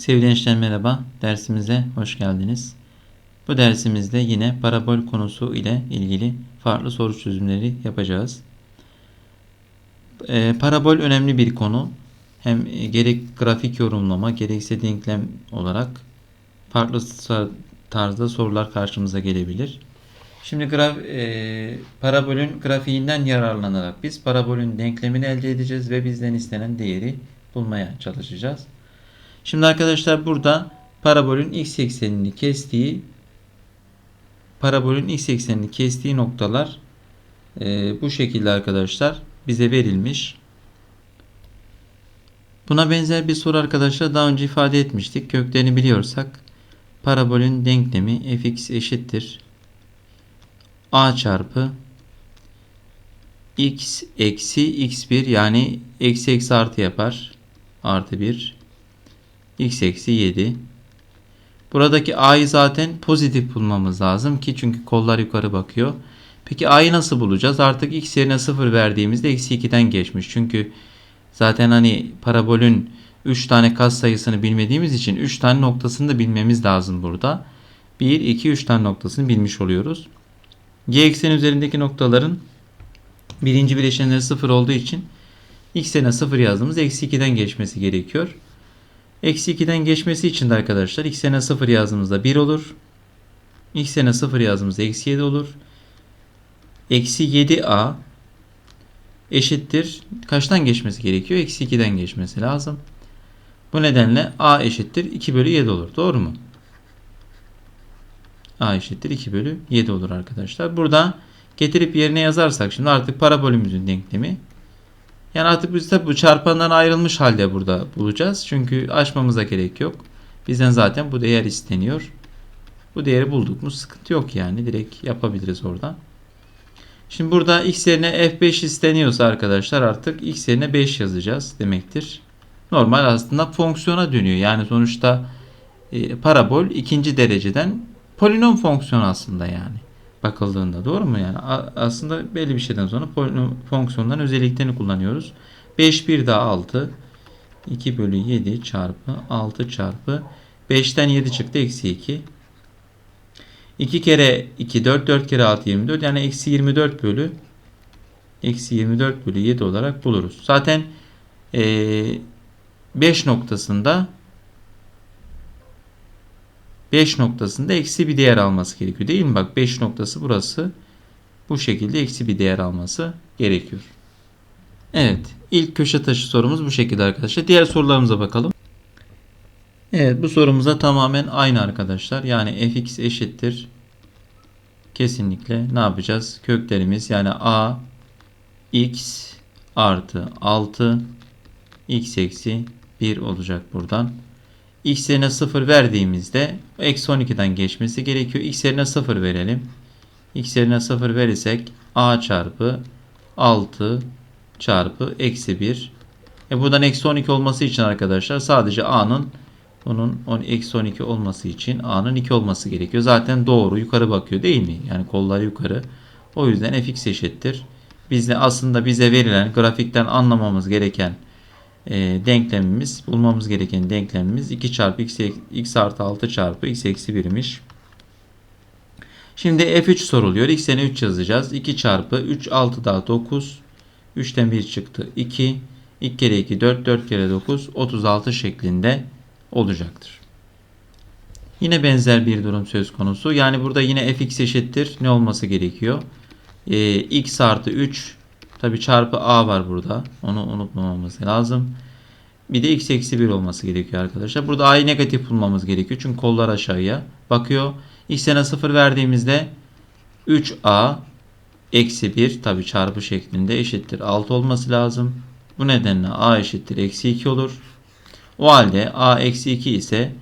Sevgili gençler merhaba. Dersimize hoş geldiniz. Bu dersimizde yine parabol konusu ile ilgili farklı soru çözümleri yapacağız. Ee, parabol önemli bir konu. Hem e, gerek grafik yorumlama gerekse denklem olarak farklı tarzda sorular karşımıza gelebilir. Şimdi graf, e, parabolün grafiğinden yararlanarak biz parabolün denklemini elde edeceğiz ve bizden istenen değeri bulmaya çalışacağız. Şimdi arkadaşlar burada parabolün x eksenini kestiği parabolün x eksenini kestiği noktalar e, bu şekilde arkadaşlar bize verilmiş. Buna benzer bir soru arkadaşlar daha önce ifade etmiştik. Köklerini biliyorsak parabolün denklemi fx eşittir a çarpı x eksi x1 yani eksi eksi artı yapar. Artı 1 x eksi 7. Buradaki a'yı zaten pozitif bulmamız lazım ki çünkü kollar yukarı bakıyor. Peki a'yı nasıl bulacağız? Artık x yerine 0 verdiğimizde eksi 2'den geçmiş. Çünkü zaten hani parabolün 3 tane kas sayısını bilmediğimiz için 3 tane noktasını da bilmemiz lazım burada. 1, 2, 3 tane noktasını bilmiş oluyoruz. G ekseni üzerindeki noktaların birinci bileşenleri 0 olduğu için x yerine 0 yazdığımız eksi 2'den geçmesi gerekiyor. Eksi 2'den geçmesi için de arkadaşlar x yerine 0 yazdığımızda 1 olur. x yerine 0 yazdığımızda eksi 7 olur. Eksi 7a eşittir. Kaçtan geçmesi gerekiyor? Eksi 2'den geçmesi lazım. Bu nedenle a eşittir 2 bölü 7 olur. Doğru mu? a eşittir 2 bölü 7 olur arkadaşlar. Burada getirip yerine yazarsak şimdi artık parabolümüzün denklemi yani artık biz tabi bu çarpandan ayrılmış halde burada bulacağız. Çünkü açmamıza gerek yok. Bizden zaten bu değer isteniyor. Bu değeri bulduk mu sıkıntı yok yani. Direkt yapabiliriz oradan. Şimdi burada x yerine f5 isteniyorsa arkadaşlar artık x yerine 5 yazacağız demektir. Normal aslında fonksiyona dönüyor. Yani sonuçta e, parabol ikinci dereceden polinom fonksiyon aslında yani bakıldığında doğru mu yani? Aslında belli bir şeyden sonra fonksiyonların özelliklerini kullanıyoruz. 5 bir daha 6 2 bölü 7 çarpı 6 çarpı 5'ten 7 çıktı eksi 2 2 kere 2 4 4 kere 6 24 yani eksi 24 bölü eksi 24 bölü 7 olarak buluruz. Zaten ee, 5 noktasında 5 noktasında eksi bir değer alması gerekiyor değil mi? Bak 5 noktası burası. Bu şekilde eksi bir değer alması gerekiyor. Evet. ilk köşe taşı sorumuz bu şekilde arkadaşlar. Diğer sorularımıza bakalım. Evet bu sorumuza tamamen aynı arkadaşlar. Yani fx eşittir. Kesinlikle ne yapacağız? Köklerimiz yani a x artı 6 x eksi 1 olacak buradan x yerine 0 verdiğimizde eksi 12'den geçmesi gerekiyor. x yerine 0 verelim. x yerine 0 verirsek a çarpı 6 çarpı eksi 1. E buradan eksi 12 olması için arkadaşlar sadece a'nın onun 10 eksi 12 olması için a'nın 2 olması gerekiyor. Zaten doğru yukarı bakıyor değil mi? Yani kollar yukarı. O yüzden fx eşittir. Bizde aslında bize verilen grafikten anlamamız gereken e, denklemimiz bulmamız gereken denklemimiz 2 çarpı x, x artı 6 çarpı x eksi 1'miş. Şimdi f3 soruluyor. x'e 3 yazacağız. 2 çarpı 3 6 daha 9. 3'ten 1 çıktı 2. 2 kere 2 4 4 kere 9 36 şeklinde olacaktır. Yine benzer bir durum söz konusu. Yani burada yine fx eşittir. Ne olması gerekiyor? Ee, x artı 3 Tabi çarpı a var burada. Onu unutmamamız lazım. Bir de x eksi 1 olması gerekiyor arkadaşlar. Burada a'yı negatif bulmamız gerekiyor. Çünkü kollar aşağıya bakıyor. x'e 0 verdiğimizde 3a eksi 1 tabi çarpı şeklinde eşittir 6 olması lazım. Bu nedenle a eşittir eksi 2 olur. O halde a eksi 2 ise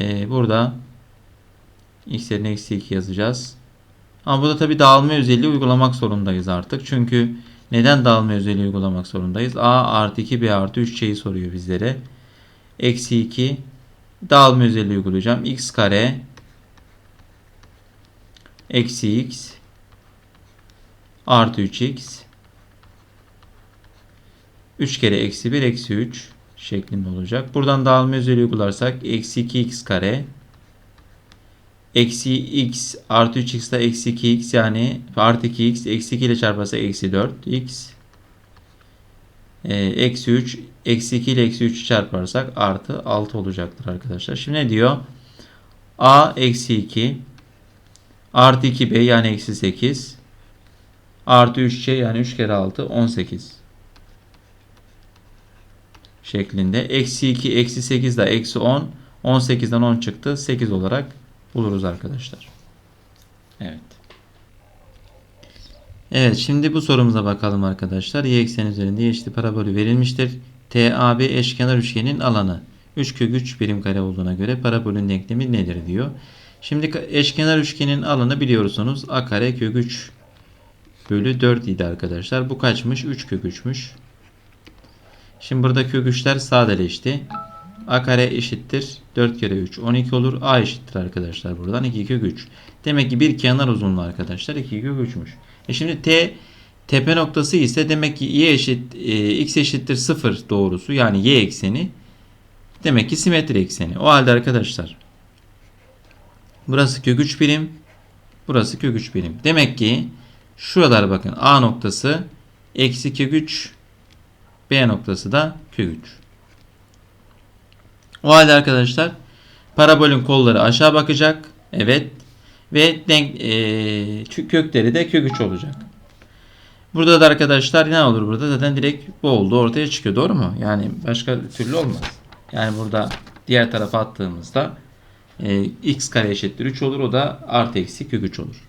e, burada x yerine eksi 2 yazacağız. Ama burada tabi dağılma özelliği uygulamak zorundayız artık. Çünkü neden dağılma özelliği uygulamak zorundayız? A artı 2 B artı 3 şeyi soruyor bizlere. Eksi 2 dağılma özelliği uygulayacağım. X kare eksi x artı 3x 3 kere eksi 1 eksi 3 şeklinde olacak. Buradan dağılma özelliği uygularsak eksi 2x kare eksi x artı 3x da eksi 2x yani artı 2x eksi 2 ile çarparsak eksi 4x e, eksi 3 eksi 2 ile eksi 3'ü çarparsak artı 6 olacaktır arkadaşlar. Şimdi ne diyor? a eksi 2 artı 2b yani eksi 8 artı 3c yani 3 kere 6 18 şeklinde. Eksi 2 eksi 8 de eksi 10 18'den 10 çıktı 8 olarak buluruz arkadaşlar. Evet. Evet şimdi bu sorumuza bakalım arkadaşlar. Y ekseni üzerinde y eşittir parabolü verilmiştir. TAB eşkenar üçgenin alanı 3 kök 3 birim kare olduğuna göre parabolün denklemi nedir diyor. Şimdi eşkenar üçgenin alanı biliyorsunuz a kare kök 3 bölü 4 idi arkadaşlar. Bu kaçmış? 3 kök 3'müş. Şimdi burada kök 3'ler sadeleşti. A kare eşittir 4 kere 3 12 olur. A eşittir arkadaşlar buradan 2 kök 3. Demek ki bir kenar uzunluğu arkadaşlar 2 kök 3'müş. E şimdi T tepe noktası ise demek ki y eşit e, x eşittir 0 doğrusu yani y ekseni demek ki simetri ekseni. O halde arkadaşlar burası kök 3 birim burası kök 3 birim. Demek ki şuralar bakın A noktası eksi kök 3 B noktası da kök 3. O halde arkadaşlar parabolün kolları aşağı bakacak. Evet. Ve denk, e, kökleri de kök 3 olacak. Burada da arkadaşlar ne olur burada? Zaten direkt bu oldu. Ortaya çıkıyor. Doğru mu? Yani başka türlü olmaz. Yani burada diğer tarafa attığımızda e, x kare eşittir 3 olur. O da artı eksi kök 3 olur.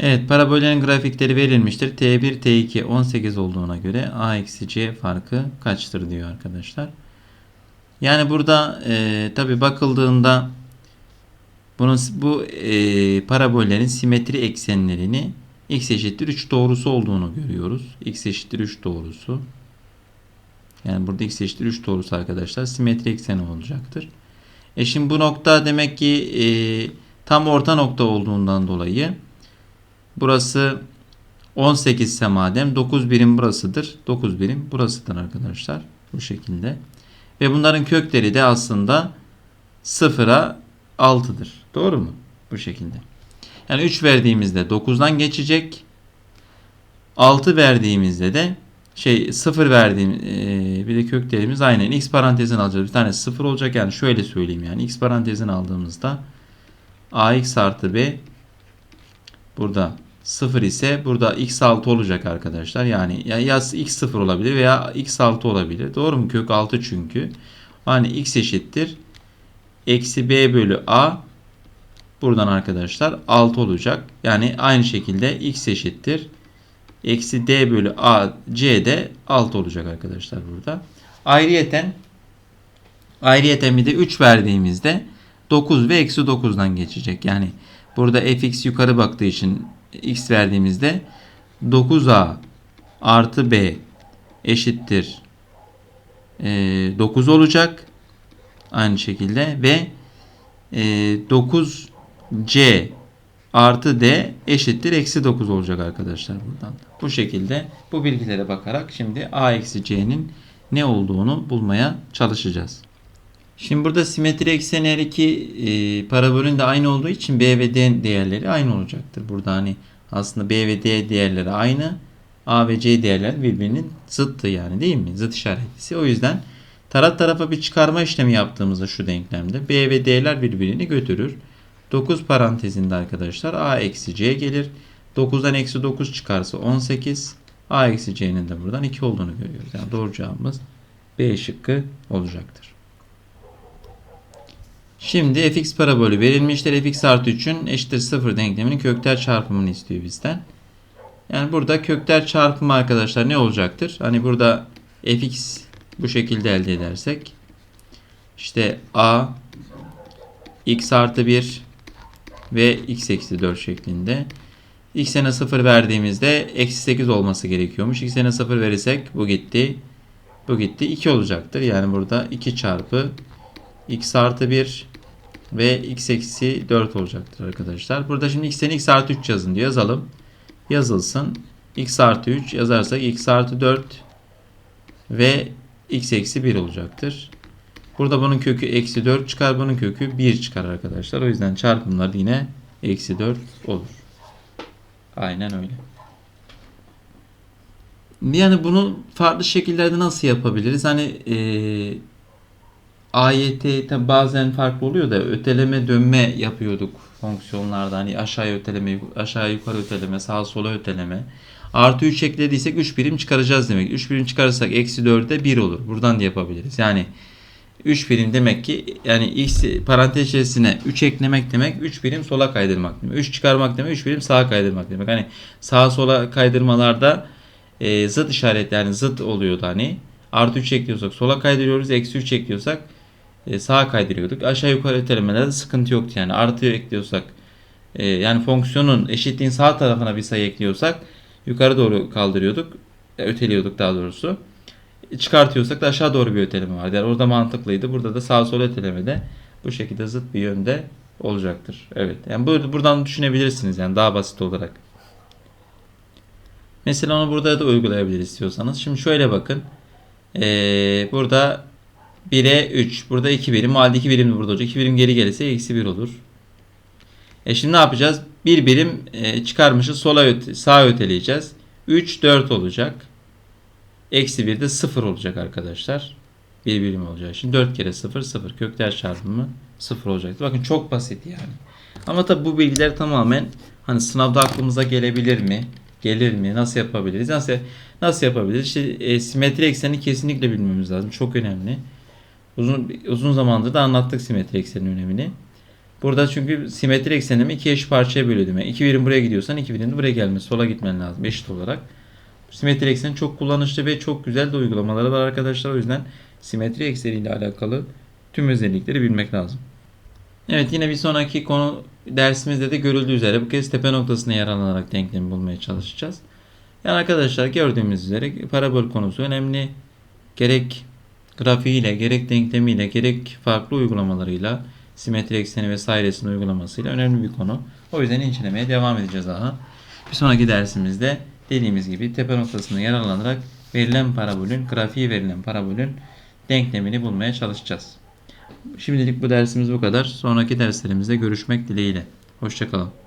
Evet parabollerin grafikleri verilmiştir. T1, T2 18 olduğuna göre A eksi C farkı kaçtır diyor arkadaşlar. Yani burada e, tabi bakıldığında bunun bu e, parabollerin simetri eksenlerini x eşittir 3 doğrusu olduğunu görüyoruz. x eşittir 3 doğrusu. Yani burada x eşittir 3 doğrusu arkadaşlar simetri ekseni olacaktır. E şimdi bu nokta demek ki e, tam orta nokta olduğundan dolayı burası 18 ise madem 9 birim burasıdır. 9 birim burasıdır arkadaşlar. Bu şekilde. Ve bunların kökleri de aslında 0'a 6'dır. Doğru mu? Bu şekilde. Yani 3 verdiğimizde 9'dan geçecek. 6 verdiğimizde de şey 0 verdiğim e, bir de köklerimiz aynen x parantezini alacağız. Bir tane 0 olacak. Yani şöyle söyleyeyim yani x parantezini aldığımızda ax artı b burada 0 ise burada x 6 olacak arkadaşlar. Yani ya, ya x 0 olabilir veya x 6 olabilir. Doğru mu? Kök 6 çünkü. Yani x eşittir. Eksi b bölü a buradan arkadaşlar 6 olacak. Yani aynı şekilde x eşittir. Eksi d bölü a c de 6 olacak arkadaşlar burada. Ayrıyeten ayrıyeten bir de 3 verdiğimizde 9 ve eksi 9'dan geçecek. Yani burada fx yukarı baktığı için x verdiğimizde 9a artı b eşittir e, 9 olacak. Aynı şekilde ve e, 9c artı d eşittir eksi 9 olacak arkadaşlar buradan. Bu şekilde bu bilgilere bakarak şimdi a eksi c'nin ne olduğunu bulmaya çalışacağız. Şimdi burada simetri ekseni her iki e, parabolün de aynı olduğu için B ve D değerleri aynı olacaktır. Burada hani aslında B ve D değerleri aynı. A ve C değerler birbirinin zıttı yani değil mi? Zıt işaretlisi. O yüzden taraf tarafa bir çıkarma işlemi yaptığımızda şu denklemde B ve D'ler birbirini götürür. 9 parantezinde arkadaşlar A eksi C gelir. 9'dan eksi 9 çıkarsa 18. A eksi C'nin de buradan 2 olduğunu görüyoruz. Yani doğru cevabımız B şıkkı olacaktır. Şimdi fx parabolü verilmiştir. fx artı 3'ün eşittir 0 denkleminin kökler çarpımını istiyor bizden. Yani burada kökler çarpımı arkadaşlar ne olacaktır? Hani burada fx bu şekilde elde edersek işte a x artı 1 ve x eksi 4 şeklinde x'e 0 verdiğimizde eksi 8 olması gerekiyormuş. x'e 0 verirsek bu gitti. Bu gitti. 2 olacaktır. Yani burada 2 çarpı x artı 1 ve x eksi 4 olacaktır arkadaşlar. Burada şimdi x'ten x artı 3 yazın diyor. Yazalım. Yazılsın. x artı 3 yazarsak x artı 4 ve x eksi 1 olacaktır. Burada bunun kökü eksi 4 çıkar. Bunun kökü 1 çıkar arkadaşlar. O yüzden çarpımlar yine eksi 4 olur. Aynen öyle. Yani bunu farklı şekillerde nasıl yapabiliriz? Hani eee AYT tabi bazen farklı oluyor da öteleme dönme yapıyorduk fonksiyonlarda. Hani aşağıya öteleme, aşağı yukarı öteleme, sağa sola öteleme. Artı 3 eklediysek 3 birim çıkaracağız demek. 3 birim çıkarırsak eksi 4'e 1 olur. Buradan da yapabiliriz. Yani 3 birim demek ki yani x parantez içerisine 3 eklemek demek 3 birim sola kaydırmak demek. 3 çıkarmak demek 3 birim sağa kaydırmak demek. Hani sağa sola kaydırmalarda e, zıt işaret yani zıt oluyordu hani. Artı 3 ekliyorsak sola kaydırıyoruz. Eksi 3 ekliyorsak e, sağa kaydırıyorduk. Aşağı yukarı ötelemelerde sıkıntı yoktu yani. Artı ekliyorsak e, yani fonksiyonun eşitliğin sağ tarafına bir sayı ekliyorsak yukarı doğru kaldırıyorduk. E, öteliyorduk daha doğrusu. Çıkartıyorsak da aşağı doğru bir öteleme vardı. Yani orada mantıklıydı. Burada da sağ sol ötelemede bu şekilde zıt bir yönde olacaktır. Evet. Yani bu, buradan düşünebilirsiniz yani daha basit olarak. Mesela onu burada da uygulayabiliriz istiyorsanız. Şimdi şöyle bakın. Ee, burada 1'e 3. Burada 2 birim. O halde 2 birim de burada olacak. 2 birim geri gelirse eksi 1 olur. E şimdi ne yapacağız? 1 birim e, çıkarmışız. Sola öte, sağa öteleyeceğiz. 3 4 olacak. Eksi 1 de 0 olacak arkadaşlar. 1 birim olacak. Şimdi 4 kere 0 0. Kökler çarpımı 0 olacaktı. Bakın çok basit yani. Ama tabi bu bilgiler tamamen hani sınavda aklımıza gelebilir mi? Gelir mi? Nasıl yapabiliriz? Nasıl nasıl yapabiliriz? İşte e, simetri ekseni kesinlikle bilmemiz lazım. Çok önemli. Uzun uzun zamandır da anlattık simetri eksenin önemini. Burada çünkü simetri eksenimi iki eş parçaya bölüyorum. Yani iki birim buraya gidiyorsan iki birim de buraya gelmesi. Sola gitmen lazım eşit olarak. Simetri ekseni çok kullanışlı ve çok güzel de uygulamaları var arkadaşlar. O yüzden simetri ekseniyle alakalı tüm özellikleri bilmek lazım. Evet yine bir sonraki konu dersimizde de görüldüğü üzere bu kez tepe noktasına yer alınarak denklemi bulmaya çalışacağız. Yani arkadaşlar gördüğümüz üzere parabol konusu önemli. Gerek grafiğiyle, gerek denklemiyle, gerek farklı uygulamalarıyla simetri ekseni vesairesinin uygulamasıyla önemli bir konu. O yüzden incelemeye devam edeceğiz daha. Bir sonraki dersimizde dediğimiz gibi tepe noktasına yer alınarak verilen parabolün, grafiği verilen parabolün denklemini bulmaya çalışacağız. Şimdilik bu dersimiz bu kadar. Sonraki derslerimizde görüşmek dileğiyle. Hoşçakalın.